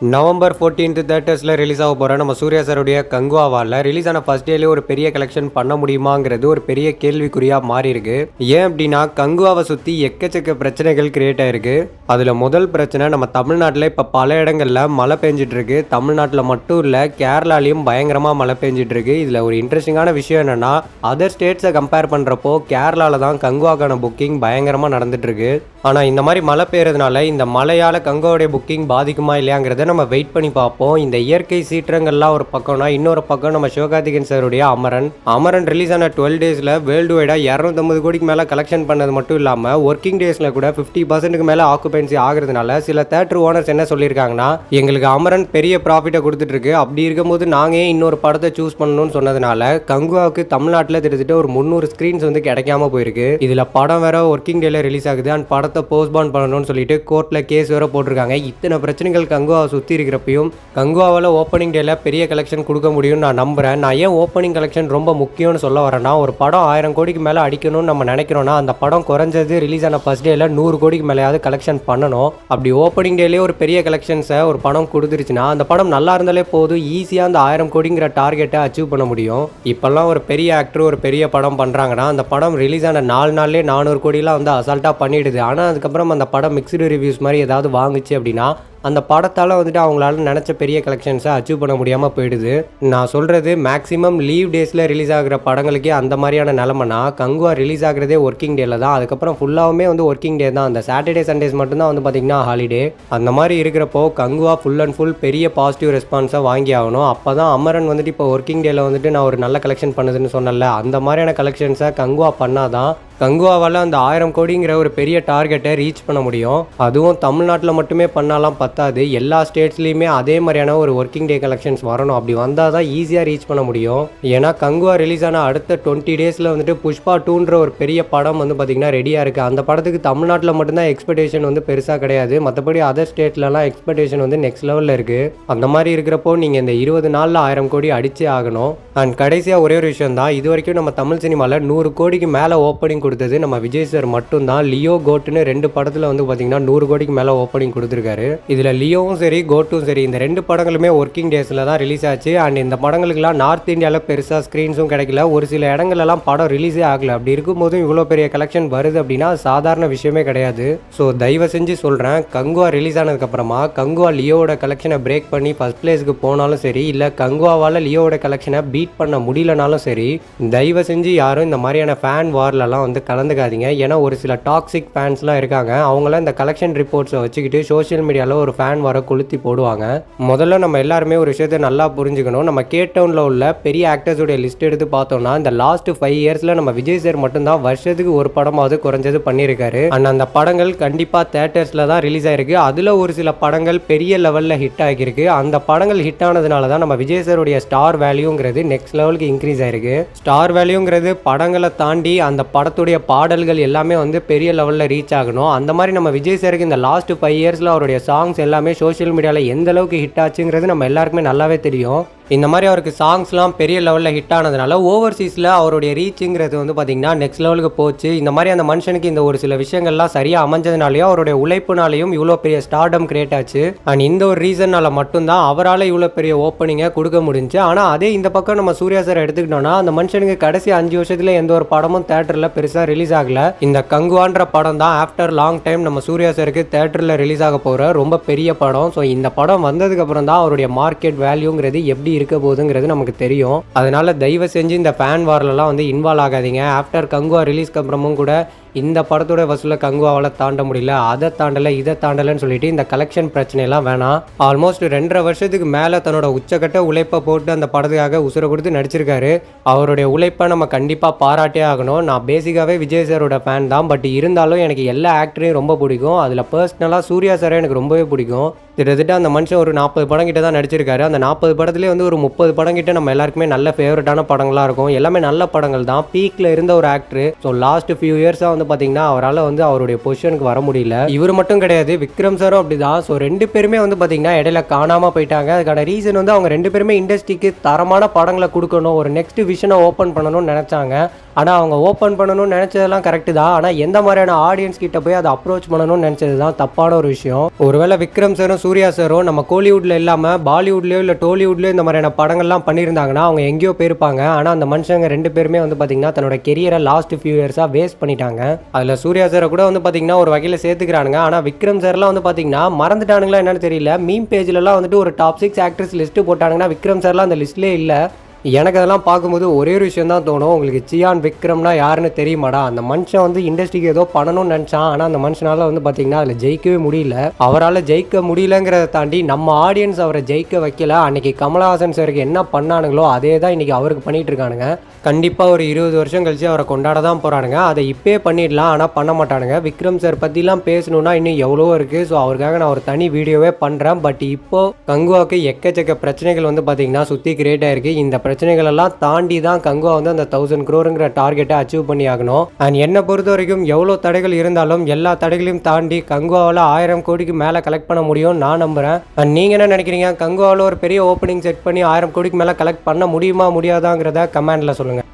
November fourteenth தேட்டர்ஸில் release ஆக போகிற நம்ம சூர்யா சாருடைய கங்குவாவால் ரிலீஸ் ஆன ஃபர்ஸ்ட் டேலேயே ஒரு பெரிய கலெக்ஷன் பண்ண முடியுமாங்கிறது ஒரு பெரிய கேள்விக்குறியாக மாறி இருக்கு ஏன் அப்படின்னா கங்குவாவை சுற்றி எக்கச்சக்க பிரச்சனைகள் கிரியேட் ஆயிருக்கு. அதில் முதல் பிரச்சனை நம்ம தமிழ்நாட்டில் இப்போ பல இடங்களில் மழை பெஞ்சிட்டு இருக்கு தமிழ்நாட்டில் மட்டும் இல்லை கேரளாலையும் பயங்கரமாக மழை பெஞ்சிட்டு இருக்கு இதில் ஒரு இன்ட்ரெஸ்டிங்கான விஷயம் என்னன்னா அதர் ஸ்டேட்ஸை கம்பேர் பண்ணுறப்போ கேரளாவில் தான் கங்குவாக்கான புக்கிங் பயங்கரமாக நடந்துட்டு இருக்கு ஆனால் இந்த மாதிரி மழை பெய்யறதுனால இந்த மழையால் கங்குவாவுடைய புக்கிங் பாதிக்குமா இல்லையாங்கிறத நம்ம வெயிட் பண்ணி பார்ப்போம். இந்த இயற்கை சீற்றங்கள்லாம் ஒரு பக்கம்னா இன்னொரு பக்கம் நம்ம சிவகார்த்திகன் சாருடைய அமரன். அமரன் ரிலீஸ் ஆன டுவெல் டேஸில் வேர்ல்டு வைடாக இரநூத்தம்பது கோடிக்கு மேலே கலெக்ஷன் பண்ணது மட்டும் இல்லாமல் ஒர்க்கிங் டேஸில் கூட ஃபிஃப்டி பர்சன்ட்டுக்கு மேலே ஆக்குபென்சி ஆகிறதுனால சில தேட்டர் ஓனர்ஸ் என்ன சொல்லியிருக்காங்கன்னா எங்களுக்கு அமரன் பெரிய ப்ராஃபிட்டை கொடுத்துட்டு இருக்கு அப்படி இருக்கும்போது நாங்கள் இன்னொரு படத்தை சூஸ் பண்ணணும்னு சொன்னதுனால கங்குவாவுக்கு தமிழ்நாட்டில் கிட்டத்தட்ட ஒரு முந்நூறு ஸ்க்ரீன்ஸ் வந்து கிடைக்காம போயிருக்கு. இதில் படம் வேற ஒர்க்கிங் டேல ரிலீஸ் ஆகுது. அண்ட் படத்தை போஸ்ட்பான் பண்ணணும்னு சொல்லிட்டு கோர்ட்டில் கேஸ் வேற போட்டிருக்காங்க. இத்தனை பிரச்சனைகள் கங்குவாவை சுற்றி இருக்கிறப்பையும் கங்குவாவில் ஓப்பனிங் டேல பெரிய கலெக்ஷன் கொடுக்க முடியும்னு நான் நம்புகிறேன் நான் ஏன் ஓப்பனிங் கலெக்ஷன் ரொம்ப முக்கியம்னு சொல்ல வரேன்னா ஒரு படம் ஆயிரம் கோடிக்கு மேலே அடிக்கணும்னு நம்ம நினைக்கிறோன்னா அந்த படம் குறைஞ்சது ரிலீஸ் ஆன ஃபர்ஸ்ட் டேல நூறு கோடிக்கு மேலேயாவது கலெக்ஷன் பண்ணணும். அப்படி ஓப்பனிங் டேலேயே ஒரு பெரிய கலெக்ஷன்ஸை ஒரு படம் கொடுத்துருச்சுன்னா அந்த படம் நல்லா இருந்தாலே போதும் ஈஸியாக அந்த ஆயிரம் கோடிங்கிற டார்கெட்டை அச்சீவ் பண்ண முடியும். இப்போல்லாம் ஒரு பெரிய ஆக்டர் ஒரு பெரிய படம் பண்ணுறாங்கன்னா அந்த படம் ரிலீஸ் ஆன நாலு நாள்லேயே நானூறு கோடிலாம் வந்து அசால்ட்டாக பண்ணிடுது. ஆனால் அதுக்கப்புறம் அந்த படம் மிக்சடு ரிவ்யூஸ் மாதிரி ஏதாவது வாங்குச்சு அப்படின்னா அந்த படத்தால் வந்துட்டு அவங்களால நினச்ச பெரிய கலெக்ஷன்ஸை அச்சீவ் பண்ண முடியாமல் போயிடுது. நான் சொல்கிறது மேக்ஸிமம் லீவ் டேஸில் ரிலீஸ் ஆகிற படங்களுக்கே அந்த மாதிரியான நிலமைனா கங்குவா ரிலீஸ் ஆகுறதே ஒர்க்கிங் டேல தான். அதுக்கப்புறம் ஃபுல்லாகவுமே வந்து ஒர்க்கிங் டே தான். அந்த சாட்டர்டே சண்டேஸ் மட்டும்தான் வந்து பார்த்திங்கன்னா ஹாலிடே அந்த மாதிரி இருக்கிறப்போ கங்குவா ஃபுல் அண்ட் ஃபுல் பெரிய பாசிட்டிவ் ரெஸ்பான்ஸை வாங்கி ஆகணும். அப்போ தான் அமரன் வந்துட்டு இப்போ ஒர்க்கிங் டேயில் வந்துட்டு நான் ஒரு நல்ல கலெக்ஷன் பண்ணுதுன்னு சொன்னல அந்த மாதிரியான கலெக்ஷன்ஸை கங்குவா பண்ணாதான் கங்குவாவால் அந்த ஆயிரம் கோடிங்கிற ஒரு பெரிய டார்கெட்டை ரீச் பண்ண முடியும். அதுவும் தமிழ்நாட்டில் மட்டுமே பண்ணாலாம் பத்தாது. எல்லா ஸ்டேட்ஸ்லேயுமே அதே மாதிரியான ஒரு ஒர்க்கிங் டே கலெக்ஷன்ஸ் வரணும். அப்படி வந்தால் தான் ஈஸியாக ரீச் பண்ண முடியும். ஏன்னா கங்குவா ரிலீஸ் ஆன அடுத்த டுவெண்ட்டி டேஸில் வந்துட்டு புஷ்பா டூன்ற ஒரு பெரிய படம் வந்து பார்த்திங்கன்னா ரெடியாக இருக்குது அந்த படத்துக்கு தமிழ்நாட்டில் மட்டும்தான் எக்ஸ்பெக்டேஷன் வந்து பெருசாக கிடையாது. மற்றபடி அதர் ஸ்டேட்லலாம் எக்ஸ்பெக்டேஷன் வந்து நெக்ஸ்ட் லெவலில் இருக்குது அந்த மாதிரி இருக்கிறப்போ நீங்கள் இந்த இருபது நாளில் ஆயிரம் கோடி அடிச்சே ஆகணும். அண்ட் கடைசியாக ஒரே ஒரு விஷயம் தான் இது வரைக்கும் நம்ம தமிழ் சினிமாவில் நூறு கோடிக்கு மேலே ஓப்பனிங் கொடுத்தது நம்ம விஜய் சார் மட்டும்தான். லியோ கோட்டுன்னு ரெண்டு படத்தில் வந்து பார்த்தீங்கன்னா நூறு கோடிக்கு மேலே ஓப்பனிங் கொடுத்துருக்காரு. இதில் லியோவும் சரி கோட்டும் சரி இந்த ரெண்டு படங்களுமே ஒர்க்கிங் டேஸில் தான் ரிலீஸ் ஆச்சு. அண்ட் இந்த படங்களுக்குலாம் நார்த் இந்தியாவில் பெருசாக ஸ்க்ரீன்ஸும் கிடைக்கல. ஒரு சில இடங்கள்லாம் படம் ரிலீஸே ஆகல. அப்படி இருக்கும்போதும் இவ்வளோ பெரிய கலெக்ஷன் வருது அப்படின்னா சாதாரண விஷயமே கிடையாது. ஸோ தயவு செஞ்சு சொல்கிறேன் கங்குவா ரிலீஸ் ஆனதுக்கப்புறமா கங்குவா லியோவோட கலெக்ஷனை பிரேக் பண்ணி ஃபஸ்ட் பிளேஸ்க்கு போனாலும் சரி இல்லை கங்குவாவால் லியோவோட கலெக்ஷனை பீட் பண்ண முடியலனாலும் சரி தயவு செஞ்சு யாரும் இந்த மாதிரியான ஃபேன் வார்லலாம் வந்து கலந்துக்காதீங்க. ஏன்னா ஒரு சில டாக்ஸிக் ஃபேன்ஸ்லாம் இருக்காங்க. அவங்களாம் இந்த கலெக்ஷன் ரிப்போர்ட்ஸை வச்சுக்கிட்டு சோஷியல் மீடியாவில் ஒரு ஃபேன் வர கொளுத்தி போடுவாங்க. முதல்ல நம்ம எல்லாருமே ஒரு விஷயத்தை நல்லா புரிஞ்சுக்கணும். நம்ம கேட்டவுனில் உள்ள பெரிய ஆக்டர்ஸுடைய லிஸ்ட் எடுத்து பார்த்தோம்னா இந்த லாஸ்ட் ஃபைவ் இயர்ஸில் நம்ம விஜய் சார் மட்டும்தான் வருஷத்துக்கு ஒரு படமாவது குறைஞ்சது பண்ணியிருக்காரு. அண்ட் அந்த படங்கள் கண்டிப்பாக தேட்டர்ஸில் தான் ரிலீஸ் ஆகிருக்கு அதில் ஒரு சில படங்கள் பெரிய லெவலில் ஹிட் ஆகியிருக்கு. அந்த படங்கள் ஹிட் ஆனதுனால தான் நம்ம விஜய் சாருடைய ஸ்டார் வேல்யூங்கிறது நெக்ஸ்ட் லெவலுக்கு இன்க்ரீஸ் ஆயிருக்கு. ஸ்டார் வேல்யூங்கிறது படங்களை தாண்டி அந்த படத்துடைய பாடல்கள் எல்லாமே வந்து பெரிய லெவலில் ரீச் ஆகணும். அந்த மாதிரி நம்ம விஜய் சாருக்கு இந்த லாஸ்ட் ஃபைவ் இயர்ஸில் அவருடைய சாங்ஸ் எல்லாமே சோஷியல் மீடியாவில் எந்த அளவுக்கு ஹிட் ஆச்சுங்கிறது நம்ம எல்லாருக்குமே நல்லாவே தெரியும். இந்த மாதிரி அவருக்கு சாங்ஸ்லாம் பெரிய லெவலில் ஹிட் ஆனதுனால ஓவர்சீஸில் அவருடைய ரீச்சுங்கிறது வந்து பார்த்திங்கன்னா நெக்ஸ்ட் லெவலுக்கு போச்சு. இந்த மாதிரி அந்த மனுஷனுக்கு இந்த ஒரு சில விஷயங்கள்லாம் சரியாக அமைஞ்சதுனாலையும் அவருடைய உழைப்புனாலையும் இவ்வளோ பெரிய ஸ்டார்டம் கிரியேட் ஆச்சு. அண்ட் இந்த ஒரு ரீசனால் மட்டும்தான் அவரால் இவ்வளோ பெரிய ஓப்பனிங்கை கொடுக்க முடிஞ்சு ஆனால் அதே இந்த பக்கம் நம்ம சூர்யா சார் எடுத்துக்கிட்டோம்னா அந்த மனுஷனுக்கு கடைசி அஞ்சு வருஷத்தில் எந்த ஒரு படமும் தேட்டரில் பெருசாக ரிலீஸ் ஆகல. இந்த கங்குவான்ற படம் தான் ஆஃப்டர் லாங் டைம் நம்ம சூர்யா சாருக்கு தேட்டரில் ரிலீஸ் ஆக போகிற ரொம்ப பெரிய படம். ஸோ இந்த படம் வந்ததுக்கப்புறம் தான் அவருடைய மார்க்கெட் வேல்யூங்கிறது எப்படி இருக்க போகுதுங்கிறது நமக்கு தெரியும். அதனால தயவு செஞ்சு இந்த ஃபேன் வார்லலாம் வந்து இன்வால்வ் ஆகாதீங்க. ஆஃப்டர் கங்குவா ரிலீஸ்க்கு அப்புறமும் கூட இந்த படத்தோட வசூலை கங்குவாவால் தாண்ட முடியல. அதை தாண்டலை இதை தாண்டலைன்னு சொல்லிட்டு இந்த கலெக்ஷன் பிரச்சனையெல்லாம் வேணாம். ஆல்மோஸ்ட் ரெண்டரை வருஷத்துக்கு மேலே தன்னோட உச்சக்கட்ட உழைப்பை போட்டு அந்த படத்துக்காக உசுரை கொடுத்து நடிச்சிருக்காரு. அவருடைய உழைப்பை நம்ம கண்டிப்பாக பாராட்டே ஆகணும். நான் பேசிக்காகவே விஜய் சாரோட ஃபேன் தான். பட் இருந்தாலும் எனக்கு எல்லா ஆக்டரையும் ரொம்ப பிடிக்கும். அதில் பர்சனலாக சூர்யா சாரை எனக்கு ரொம்பவே பிடிக்கும். கிட்டத்தட்ட அந்த மனுஷன் ஒரு நாற்பது படம் கிட்ட தான் நடிச்சிருக்காரு. அந்த நாற்பது படத்துலேயே வந்து ஒரு முப்பது படம் கிட்ட நம்ம எல்லாருக்குமே நல்ல ஃபேவரட்டான படங்களாக இருக்கும். எல்லாமே நல்ல படங்கள் தான். பீக்கில் இருந்த ஒரு ஆக்டர் ஸோ லாஸ்ட் ஃபியூ இயர்ஸாக வந்து வந்து பார்த்தீங்கன்னா அவரால் வந்து அவருடைய பொசிஷனுக்கு வர முடியல. இவர் மட்டும் கிடையாது விக்ரம் சாரும் அப்படிதான். ஸோ ரெண்டு பேருமே வந்து பார்த்தீங்கன்னா இடையில காணாமல் போயிட்டாங்க. அதுக்கான ரீசன் வந்து அவங்க ரெண்டு பேருமே இண்டஸ்ட்ரிக்கு தரமான படங்களை கொடுக்கணும். ஒரு நெக்ஸ்ட் விஷனை ஓப்பன் பண்ணணும்னு நினச்சாங்க. ஆனால் அவங்க ஓப்பன் பண்ணணும்னு நினச்சதெல்லாம் கரெக்டு தான். ஆனால் எந்த மாதிரியான ஆடியன்ஸ் கிட்ட போய் அதை அப்ரோச் பண்ணணும்னு நினச்சது தான் தப்பான ஒரு விஷயம். ஒருவேளை விக்ரம் சாரும் சூர்யா சாரும் நம்ம கோலிவுட்ல இல்லாமல் பாலிவுட்லேயோ இல்லை டோலிவுட்லேயோ இந்த மாதிரியான படங்கள்லாம் பண்ணியிருந்தாங்கன்னா அவங்க எங்கேயோ போயிருப்பாங்க. ஆனால் அந்த மனுஷங்க ரெண்டு பேருமே வந்து பார்த்தீங்கன்னா தன்னோட கெரியரை லாஸ்ட் ஃபியூ இயர்ஸாக வேஸ்ட் பண்ணிட்டாங்க. அதில் சூர்யா சாரை கூட வந்து பார்த்தீங்கன்னா ஒரு வகையில் சேர்த்துக்கிறானுங்க. ஆனால் விக்ரம் சார்லாம் வந்து பார்த்தீங்கன்னா மறந்துட்டானுங்களா என்னன்னு தெரியல. மீம் பேஜ்லலாம் வந்துட்டு ஒரு டாப் சிக்ஸ் ஆக்ட்ரஸ் லிஸ்ட்டு போட்டானுங்கன்னா விக்ரம் சார்லாம் அந்த லிஸ்ட்லேயே இல்லை. எனக்கு அதெல்லாம் பார்க்கும்போது ஒரே ஒரு விஷயம் தான் தோணும். உங்களுக்கு சியான் விக்ரம்னா யாருன்னு தெரியுமாடா? அந்த மனுஷன் வந்து இண்டஸ்ட்ரிக்கு ஏதோ பண்ணணும்னு நினச்சான். ஆனால் அந்த மனுஷனால் வந்து பார்த்தீங்கன்னா அதில் ஜெயிக்கவே முடியல. அவரால் ஜெயிக்க முடியலங்கிறத தாண்டி நம்ம ஆடியன்ஸ் அவரை ஜெயிக்க வைக்கல. அன்னைக்கு கமலஹாசன் சாருக்கு என்ன பண்ணானுங்களோ அதே தான் இன்றைக்கி அவருக்கு பண்ணிகிட்டு இருக்கானுங்க. கண்டிப்பாக ஒரு இருபது வருஷம் கழிச்சு அவரை கொண்டாட தான் போகிறானுங்க அதை இப்போயே பண்ணிடலாம் ஆனால் பண்ண மாட்டானுங்க. விக்ரம் சார் பற்றிலாம் பேசணுன்னா இன்னும் எவ்வளவோ இருக்குது ஸோ அவருக்காக நான் ஒரு தனி வீடியோவே பண்ணுறேன் பட் இப்போ கங்குவாவுக்கு எக்கச்சக்க பிரச்சனைகள் வந்து பார்த்தீங்கன்னா சுற்றி கிரியேட் ஆகிருக்கு இந்த பிரச்சனைகள் எல்லாம் தாண்டி தான் கங்குவா வந்து அந்த தௌசண்ட் க்ரோருங்கிற டார்கெட்டை அச்சீவ் பண்ணி ஆகணும் அண்ட் என்னை பொறுத்த வரைக்கும் எவ்வளோ தடைகள் இருந்தாலும் எல்லா தடைகளையும் தாண்டி கங்குவாவில் ஆயிரம் கோடிக்கு மேலே கலெக்ட் பண்ண முடியும் நான் நம்புகிறேன் அண்ட் நீங்கள் என்ன நினைக்கிறீங்க? கங்குவாவில் ஒரு பெரிய ஓப்பனிங் செட் பண்ணி ஆயிரம் கோடிக்கு மேலே கலெக்ட் பண்ண முடியுமா முடியாதாங்கிறத கமெண்டில் சொல்லுங்கள்